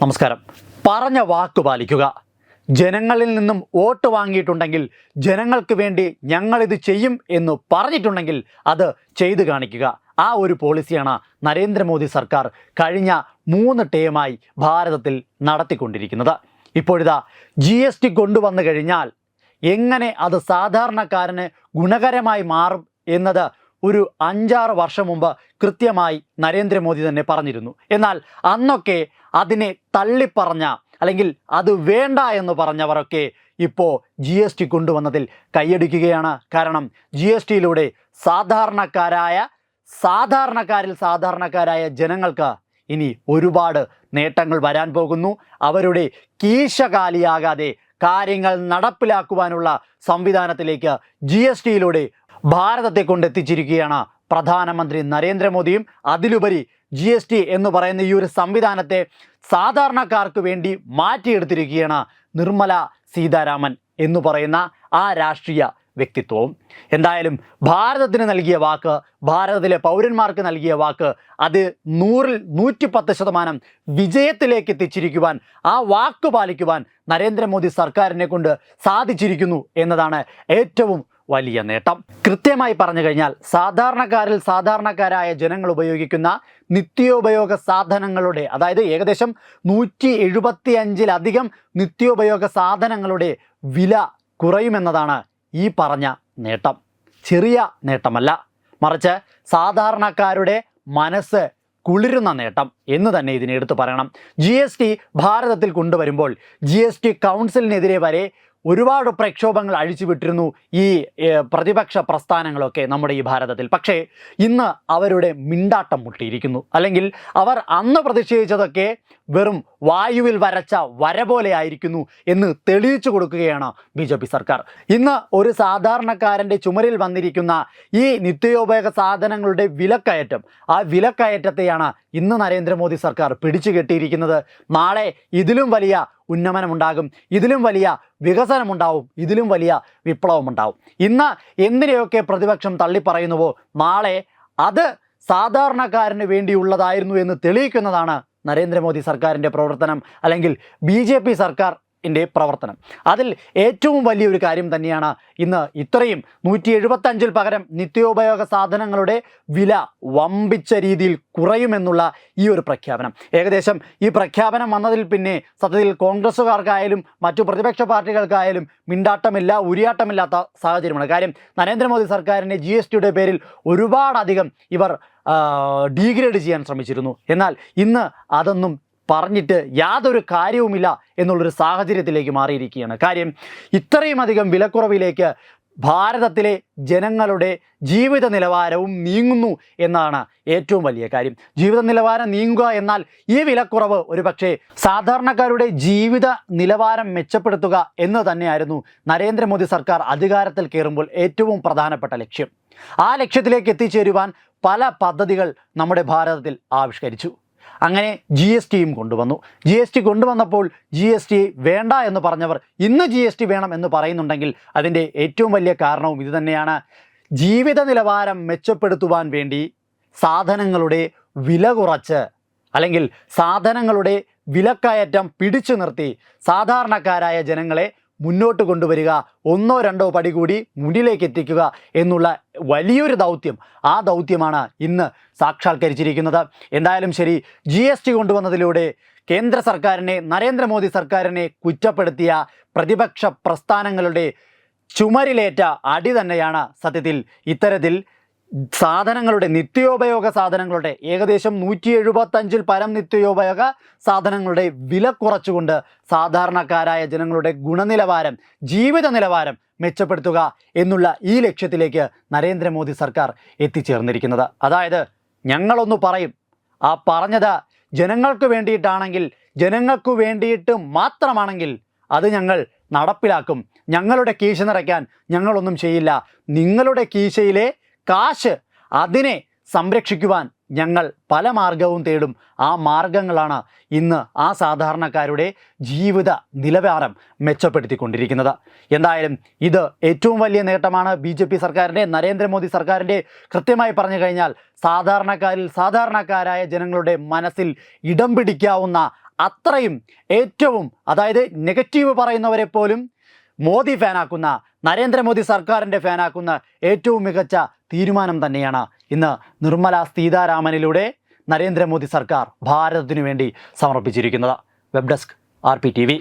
നമസ്കാരം. പറഞ്ഞ വാക്ക് പാലിക്കുക. ജനങ്ങളിൽ നിന്നും വോട്ട് വാങ്ങിയിട്ടുണ്ടെങ്കിൽ ജനങ്ങൾക്ക് വേണ്ടി ഞങ്ങളിത് ചെയ്യും എന്ന് പറഞ്ഞിട്ടുണ്ടെങ്കിൽ അത് ചെയ്തു കാണിക്കുക. ആ ഒരു പോളിസിയാണ് നരേന്ദ്രമോദി സർക്കാർ കഴിഞ്ഞ മൂന്ന് ടേമായി ഭാരതത്തിൽ നടത്തിക്കൊണ്ടിരിക്കുന്നത്. ഇപ്പോഴിതാ ജി എസ് ടി കൊണ്ടുവന്നു കഴിഞ്ഞാൽ എങ്ങനെ അത് സാധാരണക്കാരന് ഗുണകരമായി മാറും എന്നത് ഒരു അഞ്ചാറ് വർഷം മുമ്പ് കൃത്യമായി നരേന്ദ്രമോദി തന്നെ പറഞ്ഞിരുന്നു. എന്നാൽ അന്നൊക്കെ അതിനെ തള്ളിപ്പറഞ്ഞ അല്ലെങ്കിൽ അത് വേണ്ട എന്ന് പറഞ്ഞവരൊക്കെ ഇപ്പോൾ ജി എസ് ടി കൊണ്ടുവന്നതിൽ കൈയടിക്കുകയാണ്. കാരണം ജി എസ് ടിയിലൂടെ സാധാരണക്കാരായ സാധാരണക്കാരിൽ സാധാരണക്കാരായ ജനങ്ങൾക്ക് ഇനി ഒരുപാട് നേട്ടങ്ങൾ വരാൻ പോകുന്നു. അവരുടെ കീശകാലിയാകാതെ കാര്യങ്ങൾ നടപ്പിലാക്കുവാനുള്ള സംവിധാനത്തിലേക്ക് ജി എസ് ടിയിലൂടെ ഭാരതത്തെ കൊണ്ടെത്തിച്ചിരിക്കുകയാണ് പ്രധാനമന്ത്രി നരേന്ദ്രമോദിയും. അതിലുപരി ജി എസ് ടി എന്ന് പറയുന്ന ഈ ഒരു സംവിധാനത്തെ സാധാരണക്കാർക്ക് വേണ്ടി മാറ്റിയെടുത്തിരിക്കുകയാണ് നിർമ്മല സീതാരാമൻ എന്ന് പറയുന്ന ആ രാഷ്ട്രീയ വ്യക്തിത്വവും. എന്തായാലും ഭാരതത്തിന് നൽകിയ വാക്ക് ഭാരതത്തിലെ പൗരന്മാർക്ക് നൽകിയ വാക്ക് അത് നൂറിൽ നൂറ്റിപ്പത്ത് ശതമാനം വിജയത്തിലേക്ക് എത്തിച്ചിരിക്കുവാൻ ആ വാക്ക് പാലിക്കുവാൻ നരേന്ദ്രമോദി സർക്കാരിനെ കൊണ്ട് സാധിച്ചിരിക്കുന്നു എന്നതാണ് ഏറ്റവും വലിയ നേട്ടം. കൃത്യമായി പറഞ്ഞു കഴിഞ്ഞാൽ സാധാരണക്കാരിൽ സാധാരണക്കാരായ ജനങ്ങൾ ഉപയോഗിക്കുന്ന നിത്യോപയോഗ സാധനങ്ങളുടെ അതായത് ഏകദേശം നൂറ്റി എഴുപത്തി അഞ്ചിലധികം നിത്യോപയോഗ സാധനങ്ങളുടെ വില കുറയുമെന്നതാണ് ഈ പറഞ്ഞ നേട്ടം. ചെറിയ നേട്ടമല്ല മറിച്ച് സാധാരണക്കാരുടെ മനസ്സ് കുളിരുന്ന നേട്ടം എന്ന് തന്നെ ഇതിനെ എടുത്തു പറയണം. ജി എസ് ടി ഭാരതത്തിൽ കൊണ്ടുവരുമ്പോൾ ജി എസ് ടി കൗൺസിലിനെതിരെ വരെ ഒരുപാട് പ്രക്ഷോഭങ്ങൾ അഴിച്ചുവിട്ടിരുന്നു ഈ പ്രതിപക്ഷ പ്രസ്ഥാനങ്ങളൊക്കെ നമ്മുടെ ഈ ഭാരതത്തിൽ. പക്ഷേ ഇന്ന് അവരുടെ മിണ്ടാട്ടം മുട്ടിയിരിക്കുന്നു. അല്ലെങ്കിൽ അവർ അന്ന് പ്രതിഷേധിച്ചതൊക്കെ വെറും വായുവിൽ വരച്ച വര പോലെ ആയിരിക്കുന്നു എന്ന് തെളിയിച്ചു കൊടുക്കുകയാണ് ബി ജെ പി സർക്കാർ. ഇന്ന് ഒരു സാധാരണക്കാരന്റെ ചുമരിൽ വന്നിരിക്കുന്ന ഈ നിത്യോപയോഗ സാധനങ്ങളുടെ വിലക്കയറ്റം ആ വിലക്കയറ്റത്തെയാണ് ഇന്ന് നരേന്ദ്രമോദി സർക്കാർ പിടിച്ചു കെട്ടിയിരിക്കുന്നത്. നാളെ ഇതിലും വലിയ ഉന്നമനമുണ്ടാകും. ഇതിലും വലിയ വികസനമുണ്ടാവും. ഇതിലും വലിയ വിപ്ലവമുണ്ടാവും. ഇന്ന് എന്തിനെയൊക്കെ പ്രതിപക്ഷം തള്ളിപ്പറയുന്നുവോ? നാളെ അത് സാധാരണക്കാരന് വേണ്ടിയുള്ളതായിരുന്നു എന്ന് തെളിയിക്കുന്നതാണ് നരേന്ദ്രമോദി സർക്കാരിന്റെ പ്രവർത്തനം അല്ലെങ്കിൽ ബി ജെ സർക്കാരിന്റെ പ്രവർത്തനം. അതിൽ ഏറ്റവും വലിയൊരു കാര്യം തന്നെയാണ് ഇന്ന് ഇത്രയും നൂറ്റി എഴുപത്തഞ്ചിൽ പകരം നിത്യോപയോഗ സാധനങ്ങളുടെ വില വമ്പിച്ച രീതിയിൽ കുറയുമെന്നുള്ള ഈ ഒരു പ്രഖ്യാപനം. ഏകദേശം ഈ പ്രഖ്യാപനം വന്നതിൽ പിന്നെ സത്യത്തിൽ കോൺഗ്രസ്സുകാർക്കായാലും മറ്റു പ്രതിപക്ഷ പാർട്ടികൾക്കായാലും മിണ്ടാട്ടമില്ല ഉരിയാട്ടമില്ലാത്ത സാഹചര്യമാണ്. കാര്യം നരേന്ദ്രമോദി സർക്കാരിന്റെ ജി എസ് ടിയുടെ പേരിൽ ഒരുപാടധികം ഇവർ ഡീഗ്രേഡ് ചെയ്യാൻ ശ്രമിച്ചിരുന്നു. എന്നാൽ ഇന്ന് അതൊന്നും പറഞ്ഞിട്ട് യാതൊരു കാര്യവുമില്ല എന്നുള്ളൊരു സാഹചര്യത്തിലേക്ക് മാറിയിരിക്കുകയാണ്. കാര്യം ഇത്രയും അധികം വിലക്കുറവിലേക്ക് ഭാരതത്തിലെ ജനങ്ങളുടെ ജീവിത നിലവാരവും നീങ്ങുന്നു എന്നാണ് ഏറ്റവും വലിയ കാര്യം. ജീവിത നിലവാരം നീങ്ങുക എന്നാൽ ഈ വിലക്കുറവ് ഒരുപക്ഷെ സാധാരണക്കാരുടെ ജീവിത നിലവാരം മെച്ചപ്പെടുത്തുക എന്ന് തന്നെയായിരുന്നു നരേന്ദ്രമോദി സർക്കാർ അധികാരത്തിൽ കയറുമ്പോൾ ഏറ്റവും പ്രധാനപ്പെട്ട ലക്ഷ്യം. ആ ലക്ഷ്യത്തിലേക്ക് എത്തിച്ചേരുവാൻ പല പദ്ധതികൾ നമ്മുടെ ഭാരതത്തിൽ ആവിഷ്കരിച്ചു. അങ്ങനെ ജി എസ് ടിയും കൊണ്ടുവന്നു. ജി എസ് ടി കൊണ്ടുവന്നപ്പോൾ ജി എസ് ടി വേണ്ട എന്ന് പറഞ്ഞവർ ഇന്ന് ജി എസ് ടി വേണം എന്ന് പറയുന്നുണ്ടെങ്കിൽ അതിന്റെ ഏറ്റവും വലിയ കാരണവും ഇതുതന്നെയാണ് ജീവിത നിലവാരം മെച്ചപ്പെടുത്തുവാൻ വേണ്ടി സാധനങ്ങളുടെ വില കുറച്ച് അല്ലെങ്കിൽ സാധനങ്ങളുടെ വിലക്കയറ്റം പിടിച്ചു നിർത്തി സാധാരണക്കാരായ ജനങ്ങളെ മുന്നോട്ട് കൊണ്ടുവരിക ഒന്നോ രണ്ടോ പടി കൂടി മുന്നിലേക്ക് എത്തിക്കുക എന്നുള്ള വലിയൊരു ദൗത്യം. ആ ദൗത്യമാണ് ഇന്ന് സാക്ഷാത്കരിച്ചിരിക്കുന്നത്. എന്തായാലും ശരി ജി എസ് ടി കൊണ്ടുവന്നതിലൂടെ കേന്ദ്ര സർക്കാരിനെ നരേന്ദ്രമോദി സർക്കാരിനെ കുറ്റപ്പെടുത്തിയ പ്രതിപക്ഷ പ്രസ്ഥാനങ്ങളുടെ ചുമരിലേറ്റ അടി തന്നെയാണ് സത്യത്തിൽ ഇത്തരത്തിൽ സാധനങ്ങളുടെ നിത്യോപയോഗ സാധനങ്ങളുടെ ഏകദേശം നൂറ്റി എഴുപത്തഞ്ചിൽ പരം നിത്യോപയോഗ സാധനങ്ങളുടെ വില കുറച്ചുകൊണ്ട് സാധാരണക്കാരായ ജനങ്ങളുടെ ഗുണനിലവാരം ജീവിത നിലവാരം മെച്ചപ്പെടുത്തുക എന്നുള്ള ഈ ലക്ഷ്യത്തിലേക്ക് നരേന്ദ്രമോദി സർക്കാർ എത്തിച്ചേർന്നിരിക്കുന്നത്. അതായത് ഞങ്ങളൊന്ന് പറയും ആ പറഞ്ഞത് ജനങ്ങൾക്ക് വേണ്ടിയിട്ടാണെങ്കിൽ ജനങ്ങൾക്ക് വേണ്ടിയിട്ട് മാത്രമാണെങ്കിൽ അത് ഞങ്ങൾ നടപ്പിലാക്കും. ഞങ്ങളുടെ കീശ നിറയ്ക്കാൻ ഞങ്ങളൊന്നും ചെയ്യില്ല. നിങ്ങളുടെ കീശയിലെ കാശ് അതിനെ സംരക്ഷിക്കുവാൻ ഞങ്ങൾ പല മാർഗവും തേടും. ആ മാർഗങ്ങളാണ് ഇന്ന് ആ സാധാരണക്കാരുടെ ജീവിത നിലവാരം മെച്ചപ്പെടുത്തിക്കൊണ്ടിരിക്കുന്നത്. എന്തായാലും ഇത് ഏറ്റവും വലിയ നേട്ടമാണ് ബി ജെ പി സർക്കാരിന്റെ നരേന്ദ്രമോദി സർക്കാരിന്റെ. കൃത്യമായി പറഞ്ഞു കഴിഞ്ഞാൽ സാധാരണക്കാരിൽ സാധാരണക്കാരായ ജനങ്ങളുടെ മനസ്സിൽ ഇടം പിടിക്കാവുന്ന അത്രയും ഏറ്റവും അതായത് നെഗറ്റീവ് പറയുന്നവരെ പോലും മോദി ഫാനാക്കുന്ന നരേന്ദ്രമോദി സർക്കാരിന്റെ ഫാനാക്കുന്ന ഏറ്റവും മികച്ച തീരുമാനം തന്നെയാണ് ഇന്ന് നിർമ്മല സീതാരാമനിലൂടെ നരേന്ദ്രമോദി സർക്കാർ ഭാരതത്തിനു വേണ്ടി സമർപ്പിച്ചിരിക്കുന്നത്. Web desk R P T V.